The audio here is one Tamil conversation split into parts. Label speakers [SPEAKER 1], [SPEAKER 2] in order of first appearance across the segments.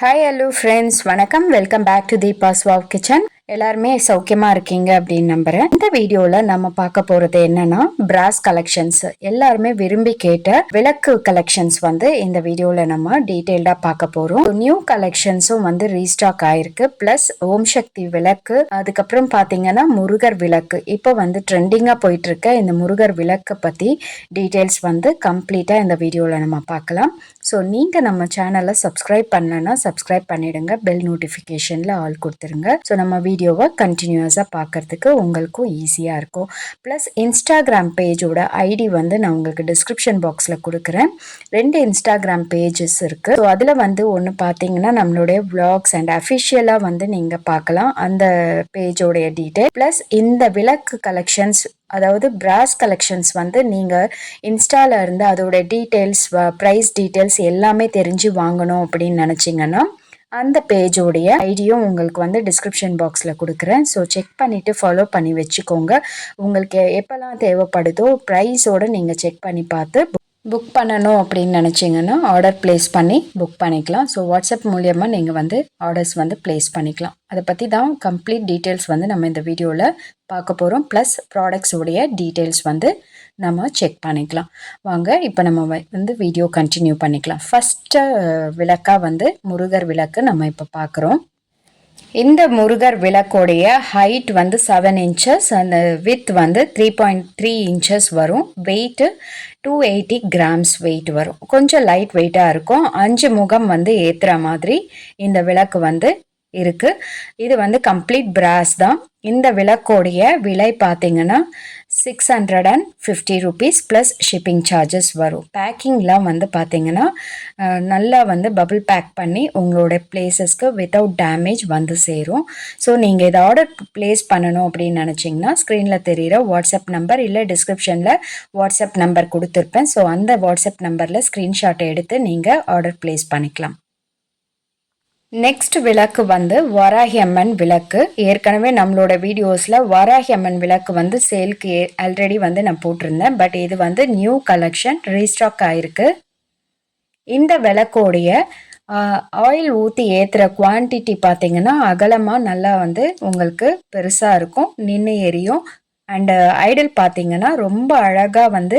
[SPEAKER 1] ஹாய் ஹலோ ஃப்ரெண்ட்ஸ் வணக்கம். Welcome back to Deepa's wow kitchen எல்லாருமே சௌக்கியமாக இருக்கீங்க அப்படின்னு நம்புகிறேன் இந்த வீடியோவில் நம்ம பார்க்க போகிறது என்னன்னா பிராஸ் கலெக்ஷன்ஸ் எல்லாருமே விரும்பி கேட்ட விளக்கு கலெக்ஷன்ஸ் வந்து இந்த வீடியோவில் நம்ம டீட்டெயில்டாக பார்க்க போகிறோம் நியூ கலெக்ஷன்ஸும் வந்து ரீஸ்டாக் ஆயிருக்கு. ப்ளஸ் ஓம் சக்தி விளக்கு. அதுக்கப்புறம் பார்த்தீங்கன்னா முருகர் விளக்கு. இப்போ வந்து ட்ரெண்டிங்காக போயிட்டு இருக்க இந்த முருகர் விளக்கு பற்றி டீட்டெயில்ஸ் வந்து கம்ப்ளீட்டாக இந்த வீடியோவில் நம்ம பார்க்கலாம். ஸோ நீங்கள் நம்ம சேனலை சப்ஸ்கிரைப் பண்ணலன்னா சப்ஸ்கிரைப் பண்ணிடுங்க. பெல் நோட்டிஃபிகேஷனில் ஆல் கொடுத்துருங்க. ஸோ நம்ம வீடியோவை கண்டினியூஸாக பார்க்கறதுக்கு உங்களுக்கும் ஈஸியாக இருக்கும். ப்ளஸ் இன்ஸ்டாகிராம் பேஜோட ஐடி வந்து நான் உங்களுக்கு டிஸ்கிரிப்ஷன் பாக்ஸில் கொடுக்குறேன். ரெண்டு இன்ஸ்டாகிராம் பேஜஸ் இருக்குது ஸோ அதில் வந்து ஒன்று பார்த்தீங்கன்னா நம்மளுடைய வ்ளாக்ஸ் அண்ட் அஃபிஷியலாக வந்து நீங்கள் பார்க்கலாம். அந்த பேஜோடைய டீட்டெயில் ப்ளஸ் இந்த விளக்கு கலெக்ஷன்ஸ் அதாவது பிராஸ் கலெக்ஷன்ஸ் வந்து நீங்கள் இன்ஸ்டால இருந்து அதோட டீட்டெயில்ஸ் ப்ரைஸ் டீட்டெயில்ஸ் எல்லாமே தெரிஞ்சு வாங்கணும் அப்படின்னு நினச்சிங்கன்னா அந்த பேஜோடைய ஐடியும் உங்களுக்கு வந்து டிஸ்கிரிப்ஷன் பாக்ஸில் கொடுக்குறேன். ஸோ செக் பண்ணிவிட்டு ஃபாலோ பண்ணி வச்சுக்கோங்க. உங்களுக்கு எப்போல்லாம் தேவைப்படுதோ ப்ரைஸோடு நீங்கள் செக் பண்ணி பார்த்து புக் பண்ணணும் அப்படின்னு நினச்சிங்கன்னா ஆர்டர் ப்ளேஸ் பண்ணி புக் பண்ணிக்கலாம். ஸோ வாட்ஸ்அப் மூலியமாக நீங்கள் வந்து ஆர்டர்ஸ் வந்து ப்ளேஸ் பண்ணிக்கலாம். அதை பற்றி தான் கம்ப்ளீட் டீட்டெயில்ஸ் வந்து நம்ம இந்த வீடியோவில் பார்க்க போகிறோம் ப்ளஸ் ப்ராடக்ட்ஸோடைய டீட்டெயில்ஸ் வந்து நம்ம செக் பண்ணிக்கலாம். வாங்க இப்போ நம்ம வந்து வீடியோ கண்டினியூ பண்ணிக்கலாம். ஃபஸ்ட்டு விளக்காக வந்து முருகர் விளக்கு நம்ம இப்போ பார்க்குறோம். இந்த முருகர் விளக்கோடைய ஹைட் வந்து செவன் இன்ச்சஸ் அந்த வித் வந்து த்ரீ பாயிண்ட் த்ரீ இன்ச்சஸ் வரும். Weight two eighty grams weight வரும். கொஞ்சம் லைட் வெயிட்டாக இருக்கும். அஞ்சு முகம் வந்து ஏற்றுற மாதிரி இந்த விளக்கு வந்து இருக்குது இது வந்து கம்ப்ளீட் பிராஸ் தான். இந்த விளக்கோடைய விலை பார்த்தீங்கன்னா six hundred and fifty rupees plus shipping charges வரும். பேக்கிங்லாம் வந்து பார்த்தீங்கன்னா நல்லா வந்து பபுள் பேக் பண்ணி உங்களோட பிளேசஸ்க்கு வித்தவுட் டேமேஜ் வந்து சேரும். ஸோ நீங்கள் இதை ஆர்டர் ப்ளேஸ் பண்ணணும் அப்படின்னு நினச்சிங்கன்னா ஸ்க்ரீனில் தெரிகிற வாட்ஸ்அப் நம்பர் இல்லை டிஸ்கிரிப்ஷனில் வாட்ஸ்அப் நம்பர் கொடுத்துருப்பேன். ஸோ அந்த வாட்ஸ்அப் நம்பரில் ஸ்க்ரீன்ஷாட்டை எடுத்து நீங்கள் ஆர்டர் ப்ளேஸ் பண்ணிக்கலாம். நெக்ஸ்ட் விளக்கு வந்து வராகி அம்மன் விளக்கு. ஏற்கனவே நம்மளோட வீடியோஸில் வராகி அம்மன் விளக்கு வந்து சேல்க்கு ஆல்ரெடி வந்து நான் போட்டிருந்தேன். பட் இது வந்து நியூ கலெக்ஷன் ரீஸ்டாக் ஆயிருக்கு. இந்த விளக்கோடைய ஆயில் ஊற்றி ஏற்றுற குவான்டிட்டி பார்த்தீங்கன்னா அகலமாக நல்லா வந்து உங்களுக்கு பெருசாக இருக்கும் நின்று எரியும். அண்டு ஐடல் பார்த்தீங்கன்னா ரொம்ப அழகாக வந்து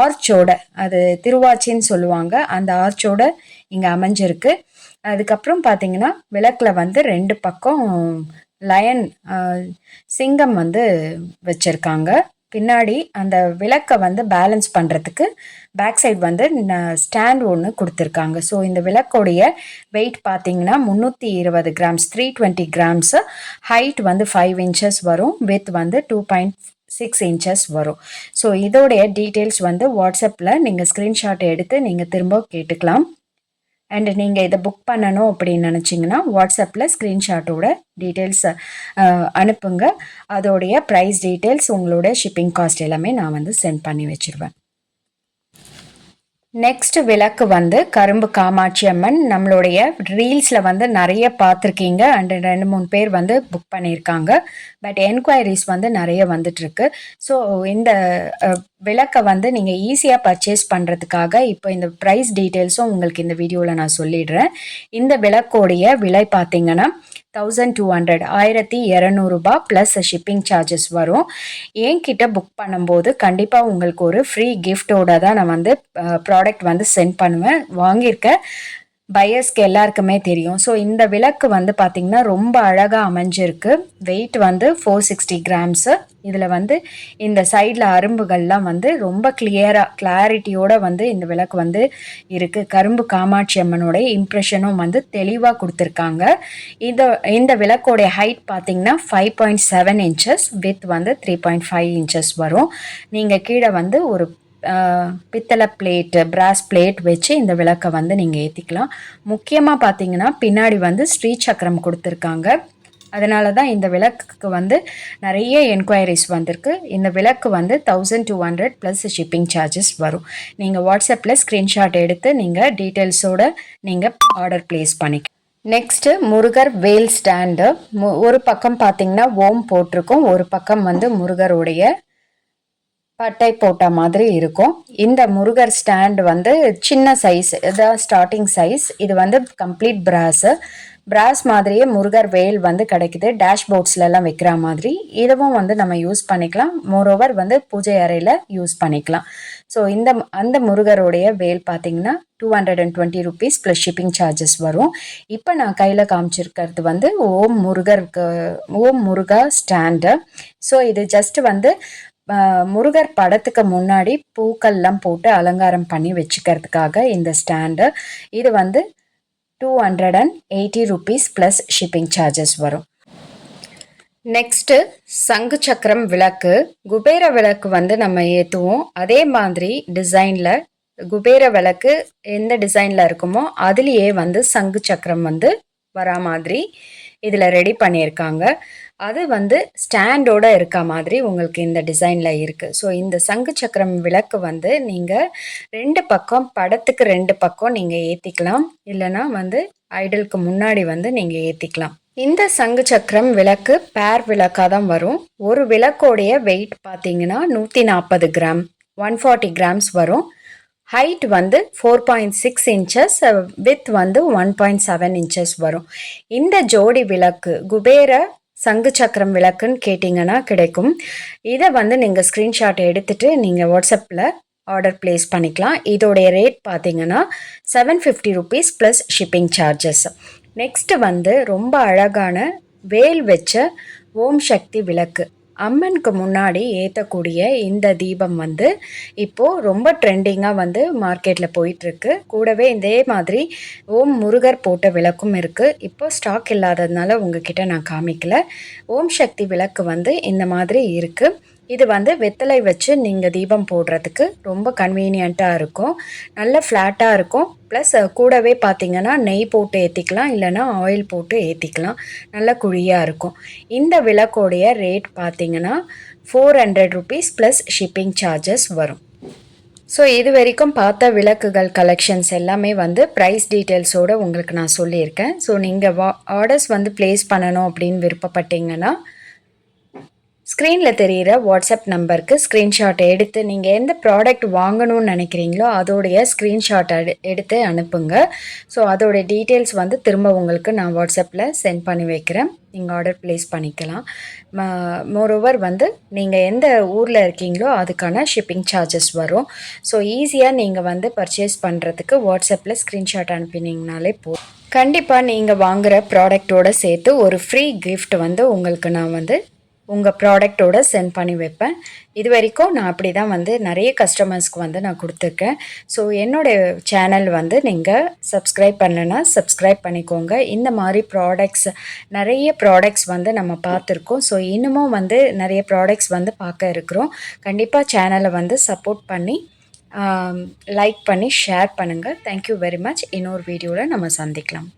[SPEAKER 1] ஆர்ச்சோட அது திருவாச்சின்னு சொல்லுவாங்க. அந்த ஆர்ச்சோட இங்கே அமைஞ்சிருக்கு. அதுக்கப்புறம் பார்த்தீங்கன்னா விளக்கில் வந்து ரெண்டு பக்கம் லயன் சிங்கம் வந்து வச்சுருக்காங்க. பின்னாடி அந்த விளக்கை வந்து பேலன்ஸ் பண்ணுறதுக்கு பேக் சைடு வந்து ஸ்டாண்ட் ஒன்று கொடுத்துருக்காங்க. ஸோ இந்த விளக்கோடைய வெயிட் பார்த்தீங்கன்னா முந்நூற்றி இருபது grams three twenty grams height வந்து ஃபைவ் இன்ச்சஸ் வரும். வித் வந்து டூ பாயிண்ட் சிக்ஸ் இன்ச்சஸ் வரும். ஸோ இதோடைய டீட்டெயில்ஸ் வந்து வாட்ஸ்அப்பில் நீங்கள் ஸ்க்ரீன்ஷாட் எடுத்து நீங்கள் திரும்ப கேட்டுக்கலாம். அண்ட் நீங்கள் இதை புக் பண்ணணும் அப்படின்னு நினச்சிங்கன்னா வாட்ஸ்அப்பில் ஸ்க்ரீன்ஷாட்டோட டீட்டெயில்ஸ் அனுப்புங்க. அதோடைய ப்ரைஸ் டீட்டெயில்ஸ் உங்களோட ஷிப்பிங் காஸ்ட் எல்லாமே நான் வந்து சென்ட் பண்ணி வச்சிருவேன். நெக்ஸ்ட் விளக்கு வந்து கரும்பு காமாட்சி அம்மன். நம்மளுடைய ரீல்ஸில் வந்து நிறைய பார்த்துருக்கீங்க. அண்ட் ரெண்டு மூணு பேர் வந்து புக் பண்ணியிருக்காங்க. பட் என்கொயரிஸ் வந்து நிறைய வந்துட்டுருக்கு. ஸோ இந்த விளக்கை வந்து நீங்கள் ஈஸியாக பர்ச்சேஸ் பண்ணுறதுக்காக இப்போ இந்த ப்ரைஸ் டீட்டெயில்ஸும் உங்களுக்கு இந்த வீடியோவில் நான் சொல்லிடுறேன். இந்த விளக்கோடைய விலை பார்த்தீங்கன்னா தௌசண்ட் டூ ஹண்ட்ரட் ஆயிரத்தி இரநூறுபா ப்ளஸ் ஷிப்பிங் சார்ஜஸ் வரும். என்கிட்ட புக் பண்ணும்போது கண்டிப்பாக உங்களுக்கு ஒரு ஃப்ரீ கிஃப்டோட தான் நான் வந்து ப்ராடக்ட் வந்து சென்ட் பண்ணுவேன். வாங்கியிருக்க பயர்ஸ்க்கு எல்லாருக்குமே தெரியும். ஸோ இந்த விளக்கு வந்து பார்த்திங்கன்னா ரொம்ப அழகாக அமைஞ்சிருக்கு. வெயிட் வந்து ஃபோர் சிக்ஸ்டி கிராம்ஸு இதில் வந்து இந்த சைடில் அரும்புகள்லாம் வந்து ரொம்ப கிளியராக கிளாரிட்டியோடு வந்து இந்த விளக்கு வந்து இருக்குது கரும்பு காமாட்சி அம்மனோடைய இம்ப்ரெஷனும் வந்து தெளிவாக கொடுத்துருக்காங்க. இந்த இந்த விளக்கோடைய ஹைட் பார்த்தீங்கன்னா five point seven inches width வந்து த்ரீ பாயிண்ட் ஃபைவ் இன்ச்சஸ் வரும். நீங்கள் கீழே வந்து ஒரு பித்தளை பிளேட்டு பிராஸ் பிளேட் வச்சு இந்த விளக்கை வந்து நீங்கள் ஏற்றிக்கலாம் முக்கியமாக பார்த்தீங்கன்னா பின்னாடி வந்து ஸ்ரீ சக்கரம் கொடுத்துருக்காங்க. அதனால தான் இந்த விளக்குக்கு வந்து நிறைய என்கொயரிஸ் வந்திருக்கு. இந்த விளக்கு வந்து thousand two hundred plus shipping charges வரும். நீங்கள் வாட்ஸ்அப்பில் ஸ்க்ரீன்ஷாட் எடுத்து நீங்கள் டீட்டெயில்ஸோட நீங்கள் ஆர்டர் ப்ளேஸ் பண்ணிக்க நெக்ஸ்ட்டு முருகர் வேல் ஸ்டாண்டு மு ஒரு பக்கம் பார்த்தீங்கன்னா ஓம் போட்டிருக்கும். ஒரு பக்கம் வந்து முருகருடைய பட்டை போட்ட மாதிரி இருக்கும். இந்த முருகர் ஸ்டாண்ட் வந்து சின்ன சைஸ் இதான் ஸ்டார்டிங் சைஸ் இது வந்து கம்ப்ளீட் பிராஸு பிராஸ் மாதிரியே முருகர் வேல் வந்து கிடைக்குது. டேஷ்போர்ட்ஸ்லலாம் வைக்கிற மாதிரி. இதுவும் வந்து நம்ம யூஸ் பண்ணிக்கலாம். மோரோவர் வந்து பூஜை அறையில் யூஸ் பண்ணிக்கலாம். ஸோ இந்த அந்த முருகருடைய வேல் பார்த்தீங்கன்னா two hundred and twenty rupees plus shipping charges வரும். இப்போ நான் கையில் காமிச்சிருக்கிறது வந்து ஓம் முருகருக்கு ஓம் முருகா ஸ்டாண்டு ஸோ இது ஜஸ்ட் வந்து முருகர் படத்துக்கு முன்னாடி பூக்கள்லாம் போட்டு அலங்காரம் பண்ணி வச்சுக்கிறதுக்காக இந்த ஸ்டாண்டு. இது வந்து two hundred and eighty rupees plus shipping charges வரும். நெக்ஸ்ட்டு சங்கு சக்கரம் விளக்கு. குபேர விளக்கு வந்து நம்ம ஏற்றுவோம் அதே மாதிரி டிசைனில் குபேர விளக்கு எந்த டிசைனில் இருக்குமோ அதுலேயே வந்து சங்கு சக்கரம் வந்து வரா மாதிரி இதில் ரெடி பண்ணியிருக்காங்க. அது வந்து ஸ்டாண்டோட இருக்க மாதிரி உங்களுக்கு இந்த டிசைனில் இருக்குது ஸோ இந்த சங்கு சக்கரம் விளக்கு வந்து நீங்கள் ரெண்டு பக்கம் படத்துக்கு ரெண்டு பக்கம் நீங்கள் ஏற்றிக்கலாம் இல்லைனா வந்து ஐடலுக்கு முன்னாடி வந்து நீங்கள் ஏற்றிக்கலாம் இந்த சங்கு சக்கரம் விளக்கு பேர் விளக்காக தான் வரும். ஒரு விளக்கோடைய வெயிட் பார்த்தீங்கன்னா நூற்றி நாற்பது கிராம் ஒன் ஃபார்ட்டி கிராம்ஸ் வரும். ஹைட் வந்து four point six inches width வந்து ஒன் பாயிண்ட் செவன் இன்ச்சஸ் வரும். இந்த ஜோடி விளக்கு குபேர சங்கு சக்கரம் விளக்குன்னு கேட்டிங்கன்னா கிடைக்கும். இதை வந்து நீங்கள் ஸ்க்ரீன்ஷாட் எடுத்துகிட்டு நீங்கள் வாட்ஸ்அப்பில் ஆர்டர் ப்ளேஸ் பண்ணிக்கலாம். இதோடைய ரேட் பார்த்தீங்கன்னா seven fifty rupees plus shipping charges next வந்து ரொம்ப அழகான வேல் வச்ச ஓம் சக்தி விளக்கு. அம்மனுக்கு முன்னாடி ஏற்றக்கூடிய இந்த தீபம் வந்து இப்போது ரொம்ப ட்ரெண்டிங்காக வந்து மார்க்கெட்டில் போயிட்டுருக்கு. கூடவே இதே மாதிரி ஓம் முருகர் போட்ட விளக்கும் இருக்குது இப்போ ஸ்டாக் இல்லாததுனால உங்ககிட்ட நான் காமிக்கல. ஓம் சக்தி விளக்கு வந்து இந்த மாதிரி இருக்குது இது வந்து வெத்தலை வச்சு நீங்கள் தீபம் போடுறதுக்கு ரொம்ப கன்வீனியண்ட்டாக இருக்கும். நல்ல ஃப்ளாட்டாக இருக்கும். ப்ளஸ் கூடவே பார்த்தீங்கன்னா நெய் போட்டு ஏற்றிக்கலாம் இல்லைனா ஆயில் போட்டு ஏற்றிக்கலாம் நல்ல குழியாக இருக்கும். இந்த விளக்கோடைய ரேட் பார்த்தீங்கன்னா four hundred rupees plus shipping charges வரும். ஸோ இது வரைக்கும் பார்த்த விளக்குகள் கலெக்ஷன்ஸ் எல்லாமே வந்து ப்ரைஸ் டீட்டெயில்ஸோடு உங்களுக்கு நான் சொல்லியிருக்கேன். ஸோ நீங்கள் வா ஆர்டர்ஸ் வந்து ப்ளேஸ் பண்ணணும் அப்படின்னு விருப்பப்பட்டீங்கன்னா ஸ்க்ரீனில் தெரிகிற வாட்ஸ்அப் நம்பருக்கு ஸ்க்ரீன்ஷாட் எடுத்து நீங்கள் எந்த ப்ராடக்ட் வாங்கணும்னு நினைக்கிறீங்களோ அதோடைய ஸ்க்ரீன்ஷாட் எடுத்து அனுப்புங்க. ஸோ அதோடைய டீட்டெயில்ஸ் வந்து திரும்ப உங்களுக்கு நான் வாட்ஸ்அப்பில் சென்ட் பண்ணி வைக்கிறேன். நீங்கள் ஆர்டர் ப்ளேஸ் பண்ணிக்கலாம். மோரோவர் வந்து நீங்கள் எந்த ஊரில் இருக்கீங்களோ அதுக்கான ஷிப்பிங் சார்ஜஸ் வரும். ஸோ ஈஸியாக நீங்கள் வந்து பர்ச்சேஸ் பண்ணுறதுக்கு வாட்ஸ்அப்பில் ஸ்க்ரீன்ஷாட் அனுப்பினீங்கனாலே போதும். கண்டிப்பாக நீங்கள் வாங்குகிற ப்ராடக்டோடு சேர்த்து ஒரு ஃப்ரீ கிஃப்ட் வந்து உங்களுக்கு நான் வந்து உங்கள் ப்ராடக்டோட சென்ட் பண்ணி வைப்பேன். இது வரைக்கும் நான் அப்படி தான் வந்து நிறைய கஸ்டமர்ஸ்க்கு வந்து நான் கொடுத்துருக்கேன். ஸோ என்னோடய சேனல் வந்து நீங்கள் சப்ஸ்கிரைப் பண்ணுன்னா சப்ஸ்கிரைப் பண்ணிக்கோங்க. இந்த மாதிரி ப்ராடக்ட்ஸ் நிறைய ப்ராடக்ட்ஸ் வந்து நம்ம பார்த்துருக்கோம். ஸோ இன்னமும் வந்து நிறைய ப்ராடக்ட்ஸ் வந்து பார்க்க இருக்கிறோம். கண்டிப்பாக சேனலை வந்து சப்போர்ட் பண்ணி லைக் பண்ணி ஷேர் பண்ணுங்கள் தேங்க்யூ வெரி மச் இன்னொரு வீடியோவில் நம்ம சந்திக்கலாம்.